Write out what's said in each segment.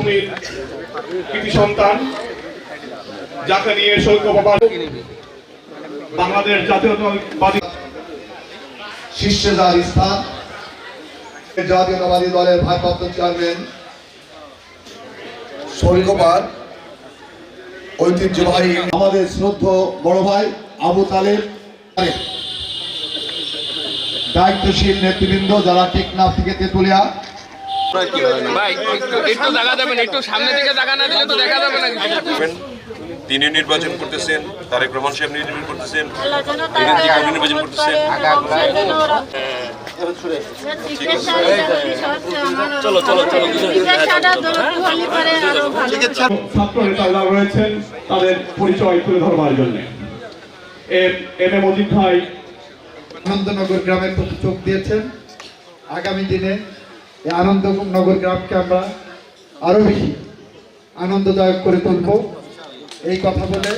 ভূমির কৃতি সন্তান, যাকে নিয়ে সৈক্য বাংলাদেশ জাতীয়তাবাদী শীর্ষে যার স্থান জাতীয়তাবাদী দলের ভারপ্রাপ্ত চেয়ারম্যান স্বর্গপার ঐতিহ্যবাহী আমাদের শ্রদ্ধ বড় ভাই আবু তালেব দায়িত্বশীল নেতৃবৃন্দ যারা টেকনাফ থেকে তেতুলিয়া ভাই একটু একটু দেখা একটু সামনে দেখা না দিলে তো দেখা যাবে না তিনি নির্বাচন করতেছেন তারেক রহমান সাহেব নির্বাচন করতেছেন নির্বাচন করতেছেন। চলো চলো চলো ছাত্র নেতারা রয়েছেন তাদের পরিচয় তুলে ধরবার জন্য। এম এম এ মজিদ ভাই আনন্দনগর গ্রামের প্রতি চোখ দিয়েছেন। আগামী দিনে এই আনন্দনগর গ্রামকে আমরা আরও বেশি আনন্দদায়ক করে তুলব। এই কথা বলে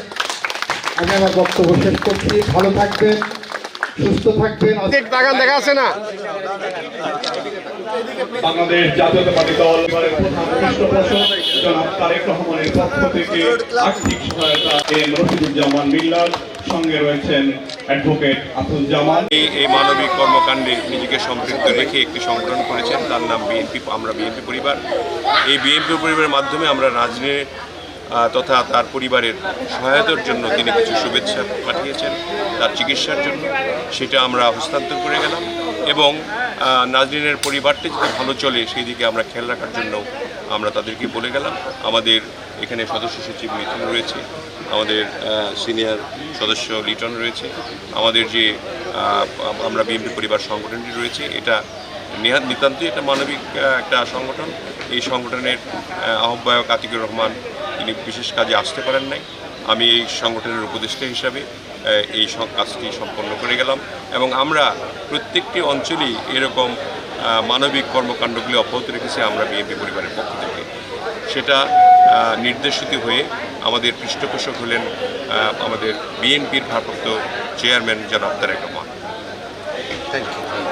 আমি আমার বক্তব্য শেষ করছি। ভালো থাকবেন সুস্থ থাকবেন। বাংলাদেশ জাতীয়তাবাদী দল এবারের প্রধান পৃষ্ঠপোষক জনাব তারেক রহমানের পক্ষ থেকে আর্থিক সহায়তা এম রশিদুজ্জামান মিল্লার সঙ্গে রয়েছেন অ্যাডভোকেট এই মানবিক কর্মকাণ্ডে নিজেকে সম্পৃক্ত রেখে একটি সংগঠন করেছেন। তার নাম বিএনপি আমরা বিএনপি পরিবার। এই বিএনপি পরিবারের মাধ্যমে আমরা আহ, তথা তার পরিবারের সহায়তার জন্য তিনি কিছু শুভেচ্ছা পাঠিয়েছেন তার চিকিৎসার জন্য। সেটা আমরা হস্তান্তর করে গেলাম এবং আহ, নাজনীনের পরিবারটি যাতে ভালো চলে সেই দিকে আমরা খেয়াল রাখার জন্য আমরা তাদেরকে বলে গেলাম। আমাদের এখানে সদস্য সচিব মিথুন রয়েছে আমাদের সিনিয়র সদস্য লিটন রয়েছে আমাদের যে আমরা বিএনপি পরিবার সংগঠনটি রয়েছে এটা নিহাত নিতান্তই এটা মানবিক একটা সংগঠন। এই সংগঠনের আহ, আহ্বায়ক আতিকুর রহমান তিনি বিশেষ কাজে আসতে পারেন নাই। আমি এই সংগঠনের উপদেষ্টা হিসাবে এই কাজটি সম্পন্ন করে গেলাম। এবং আমরা প্রত্যেকটি অঞ্চলেই এরকম মানবিক কর্মকাণ্ডগুলি অব্যাহত রেখেছি আমরা বিএনপি পরিবারের পক্ষ থেকে। সেটা নির্দেশিত হয়ে আমাদের পৃষ্ঠপোষক হলেন আমাদের বিএনপির ভারপ্রাপ্ত চেয়ারম্যান জনাব তারেক রহমান। Thank you